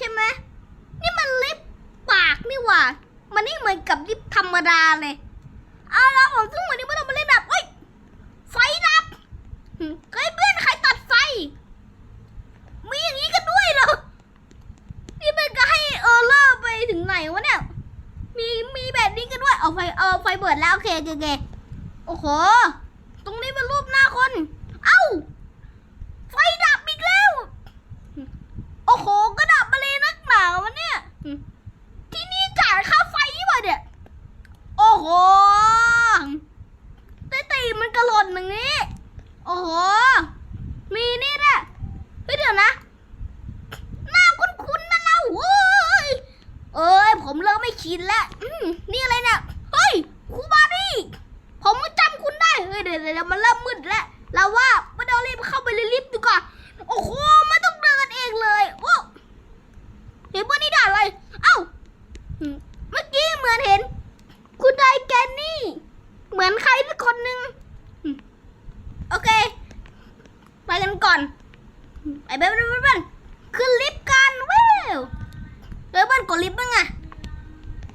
ใช่ไหมนี่มันลิฟต์ปากนี่หว่า มันนี่เหมือนกับลิฟต์ธรรมดาเลยเอาล้วผมซึ่งวันนี้ไม่ต้องมาเล่นแบบเฮ้ยไฟดับเฮ้ยเพื่อนใครตัดไฟ มีอย่างนี้กันด้วยเหรอ นี่เป็นก็ให้เออร์เลอร์ไปถึงไหนวะเนี่ย มีมีแบบนี้กันด้วย เอาไฟเอาไฟเปิดแล้วโอเคโอเคโอเคโอ้โห ตรงนี้เป็นรูปหน้าคน เอ้า ไฟดับอีกแล้ว โอ้โห ก็ดับมาเลยนักหนาวะเนี่ย ที่นี่จ่ายค่าไฟยี่ป่ะเนี่ย โอ้โหตีตีมันกระหล่นอย่างนี้ โอ้โห มีนี่แหละเฮ้ยเดี๋ยวนะ หน้าคุ้นๆนะเราเว้ย เอ้ย ผมเริ่มไม่ชินแล้วอืมนี่อะไรเนี่ยเฮ้ยครูบาดี้ผมก็จำคุณได้เฮ้ยเดี๋ยวเดี๋ยวมันเริ่มมืดแล้วเราว่าไม่ต้องรีบเข้าไปในลิฟต์ดีกว่าโอ้โหไม่ต้องเดินเองเลยโอ้เห็นว่านี่ด่าอะไร เอ้าอืมเมื่อกี้เหมือนเห็น คุณไดแกนนี่ เหมือนใครสักคนหนึ่งอืมโอเค ไปกันก่อน ไปไปไปไปไปขึ้นลิฟต์กันเว้วเดี๋ยวบ้านกดลิฟต์บ้างอะ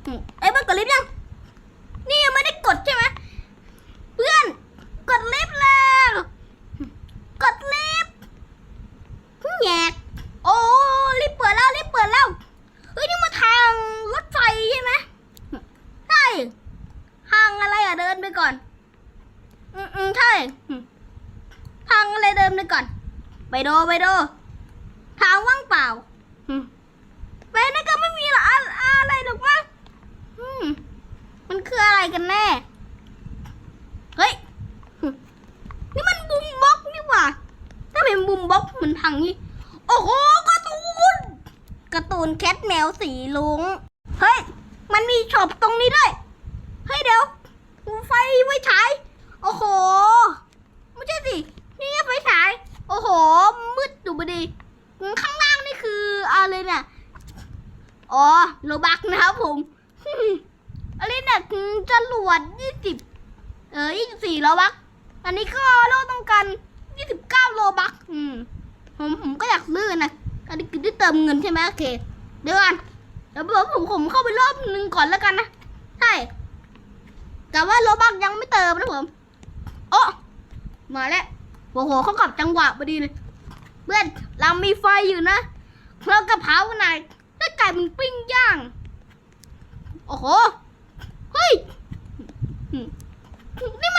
อืมไอ้ยบ้าน กดลิฟต์ยัง นี่ยังไม่ได้กดใช่ไหมเพื่อน กดลิฟต์แล้ว กดลิฟต์แงกโอ้ลิฟต์เปิดแล้วลิฟต์เปิดแล้วเฮ้ยนี่มาทางรถไฟใช่ไหมใช่ทางอะไรอะเดินไปก่อน อืมอืมใช่ทางอะไรเดินไปก่อน ไปดูไปดูทางว่างเปล่าไปนั่นก็ไม่มีอะไรหรอกมั้ มันคืออะไรกันแน่ เฮ้ย นี่มันบุมบ็อกนี่หว่า ถ้าเป็นบุมบ็อกมันพังนี่ โอ้โหการ์ตูนการ์ตูนแคทแมวสีลุง เฮ้ย มันมีช็อปตรงนี้ด้วย เฮ้ยเดี๋ยวไฟไว้ฉาย โอ้โห ไม่ใช่สิ นี่ไฟฉาย โอ้โห มืดดูบดี ข้างล่างนี่คืออะไรเนี่ย อ๋อ โลบักนะครับผม อะไรเนี่ยคือจรวดยี่สิบเออยี่สิบสี่โลบัก อันนี้ก็โลต้องการยี่สิบเก้าโลบักอืมผมผมก็อยากซื้อนะ อันนี้คือได้เติมเงินใช่ไหมโอเค เดี๋ยวก่อนเดี๋ยวผมผมผมเข้าไปรอบหนึ่งก่อนแล้วกันนะ ใช่ แต่ว่าโลบักยังไม่เติมนะผม โอ้มาแล้วโอ้โหเขากลับจังหวะพอดีเลย เพื่อนเรามีไฟอยู่นะเรากระเพราไหนได้ไก่มันปิ้งย่าง โอ้โห เฮ้ย นี่มัน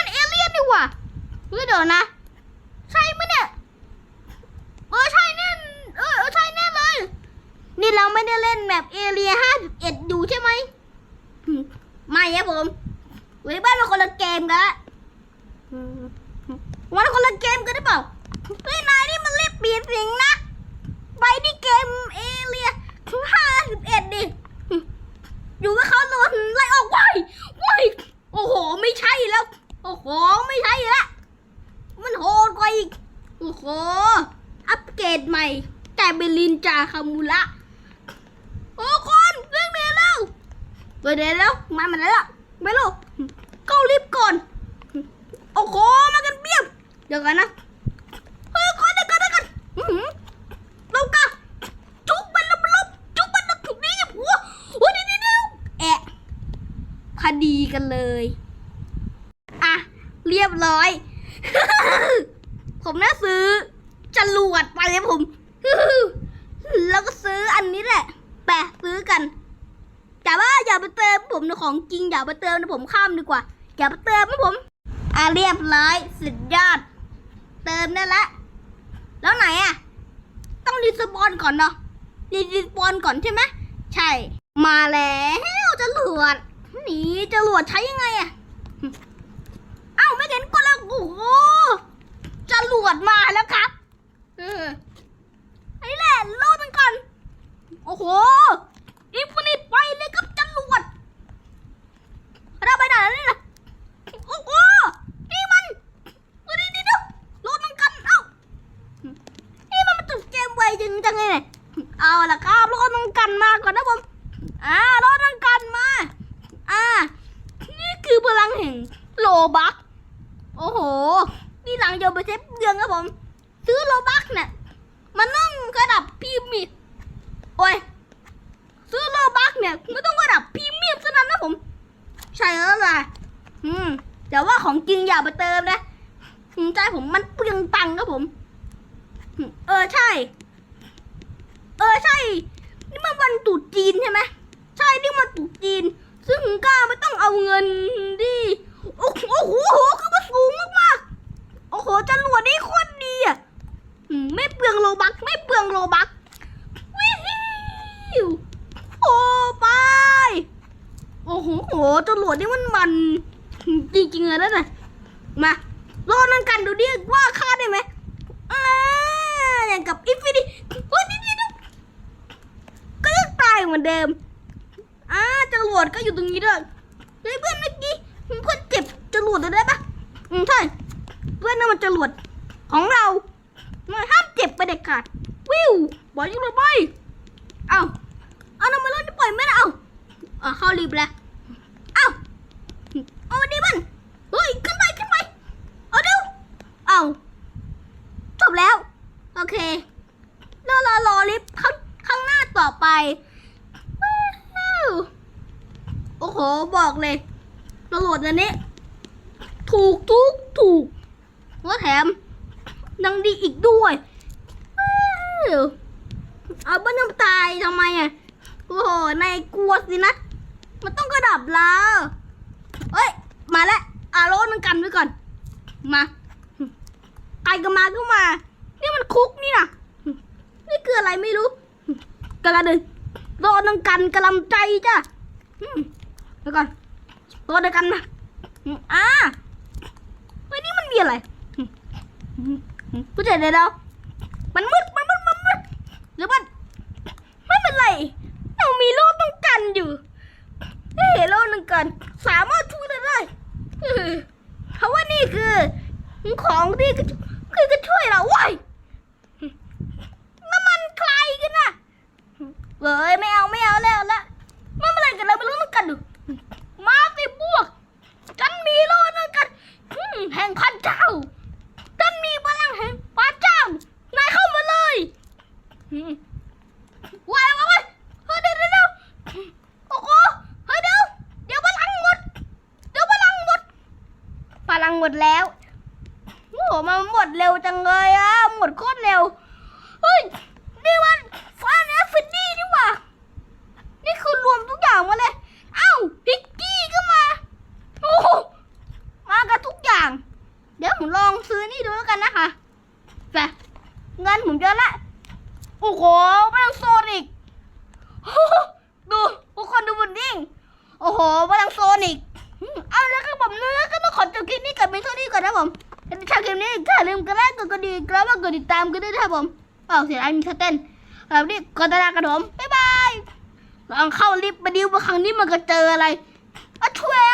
เฮ้ยเดี๋ยวนะ ใช่ไหมเนี่ยเออใช่แน่เออเออใช่แน่เลย นี่เราไม่ได้เล่นแบบเอเรียห้าสิบเอ็ดอยู่ใช่ไหมอืมไม่ครับผมเว้ยบ้านเราคนละเกมกันละอืมวันคนละเกมกันหรือเปล่าเฮ้ยนายนี่มันรีบเปลี่ยนเสียงนะไปที่เกมเอเรียห้าสิบเอ็ดดิอืมอยู่กับเขาโดนไล่ออกว้ายว้ายโอ้โห ไม่ใช่แล้ว โอ้โห ไม่ใช่แล้วมันโหดกว่าอีก โอ้โห อัปเกรดใหม่ แต่เป็นลินจาคามูระโอ้คนเรื่องเดียวแล้วเดี๋ยวเดี๋ยวแล้วมามาแล้วไม่รู้เข้าลิฟต์ก่อน โอ้โหมากันเบี้ยเดี๋ยวกันนะเฮ้ยคนเดี๋ยวกันเดี๋ยวกันอื้อหือเรากันจุ๊บมันลบลบจุ๊บมันลบถูกนี้หัวหัวเดี๋ยวเดี๋ยวเดี๋ยวแอะพอดีกันเลยอะเรียบร้อย ผมน่าซื้อจรวดไปเลยผม แล้วก็ซื้ออันนี้แหละ แปะซื้อกัน แต่ว่าอย่าไปเติมผมนของจริง อย่าไปเติมนผมข้ามดีกว่า อย่าไปเติมนะผมอะเรียบร้อยสุดยอด เติมได้ละ แล้วไหนอะ ต้องรีสปอนก่อนเนาะรีสปอนก่อนใช่ไหมใช่ มาแล้วจรวดหนีจรวดใช้ยังไงอะเอ้าไม่เห็นกดแล้วโอ้โหจรวดมาแล้วครับเออ ไอ้แหละโลดมันก่อน โอ้โหอินฟินิตไปเลยครับจรวดเราไปไหนแล้วนี่นะโอ้โหนี่มันดี๋ยวเดี๋ยวเดี๋ยวโลดมันกันเอ้านี่มันมาจบเกมไวจริงจังเลยเนี่ยเอาละครับโลดมันกันมาก่อนนะผมอ่าโลดมันกันมาอ่านี่คือพลังแห่งโลบักโอ้โหนี่หลังจะไปเซฟเดือนครับผมซื้อโลบักเนี่ย มันต้องกระดับพิมีโอ้ยซื้อโลบักเนี่ยไม่ต้องกระดับพิมีซะเานั้นนะผม ใช่แล้วแหละอืมแต่ว่าของจริงอย่าไปเติมนะใจผมมันเปลืองตังค์นะผม เออใช่ เออใช่ นี่มันวันตุดจีนใช่ไหมใช่นี่มันตุดจีน ซึ่งก็ไม่ต้องเอาเงินดี มาลอนั่งกันดูดิว่าฆ่าได้ไหมอย่างกับอินฟินิโอ้ยนี่นี่ดูก็ยังตายเหมือนเดิมอ่าจรวดก็อยู่ตรงนี้ด้วยเฮ้ยเพื่อนเมื่อกี้เพื่อนเจ็บจรวดได้ปะอืมใช่เพื่อนนั่นมันจรวดของเรามันห้ามเจ็บไปเด็ดขาดวิวบอยยิงเลยไปเอาเอาทำไมเราจะปล่อยไม่ได้เอาอ่าเข้ารีบแล้วเอาเอาดิมันเฮ้ยขึ้นไปขึ้นไปเอาเร็ว เอาจบแล้ว โอเครอรอรอลิฟต์ข้างข้างหน้าต่อไป โอ้โห บอกเลยตำรวจอันนี้ ถูกทุกถูกแล้วแถมดังดีอีกด้วยว้าเอาบ้านน้ำตายทำไมอะ โอ้โหนายกลัวสินะ มันต้องกระดับแล้วเอ้ย มาแล้ว อาโรนึงกันไว้ก่อน มา ใครก็มาก็มา นี่มันคุกนี่นะนี่คืออะไรไม่รู้กระดึงรอนังกันกำลังใจจ้ะเดี๋ยวก่อนรอเดียวกันนะอ่าเฮ้ยนี่มันมีอะไรอืมอืมอืมผู้ชายเดี๋ยวเรามันมืดมันมืดมันมืดหรือมันไม่เป็นไรเรามีโล่ต้องกันอยู่เฮ้ยโล่นึงกันสามารถช่วยได้เออเพราะว่านี่คือของที่คือจะช่วยเราไว้ยน้ำมันใครกันน่ะ เว้ยไม่เอาไม่เอาแล้วละม่เป็นไรกันเราไม่รู้ต้องกันดูมาสิบวก กันมีโลนึงกันแห่งพระเจ้า กันมีพลังแห่งพระเจ้านายเข้ามาเลยวายวายวายเฮ้ยเดี๋ยวเดี๋ยวเดี๋ยวโอ้โหเฮ้ยเดี๋ยวเดี๋ยวพลังหมดเดี๋ยวพลังหมดพลังหมดแล้วโอ้โหมันหมดเร็วจังเลยอะหมดโคตรเร็ว เฮ้ย นี่มันฟานแอฟฟินดี้นี่หว่า นี่คือรวมทุกอย่างมาเลย เอ้าพิกกี้ก็มา โอ้โหมากันทุกอย่าง เดี๋ยวผมลองซื้อนี่ดูแล้ว กันนะคะไปเงินผมเยอะละ โอ้โห ไม่ต้องโซนอีกโอ้โหดูทุกคนดูบุนดิ้ง โอ้โหไม่ต้องโซนอีกอืมเอาแล้วครับผมแล้วก็ต้องขอจบคลิปนี้กันเป็นเท่านี้ก่อนนะผมถ้าชอบคลิปนี้อย่าลืมกดไลค์กดกระดิ่งกระว่ากดติดตามกันด้วยนะครับผมอ้าวเสียดายมีสเต้นแบบนี้กดติดตามกันผมบ๊ายบายลองเข้าลิฟต์มาดิวมาครั้งนี้มันก็เจออะไรอะทวบ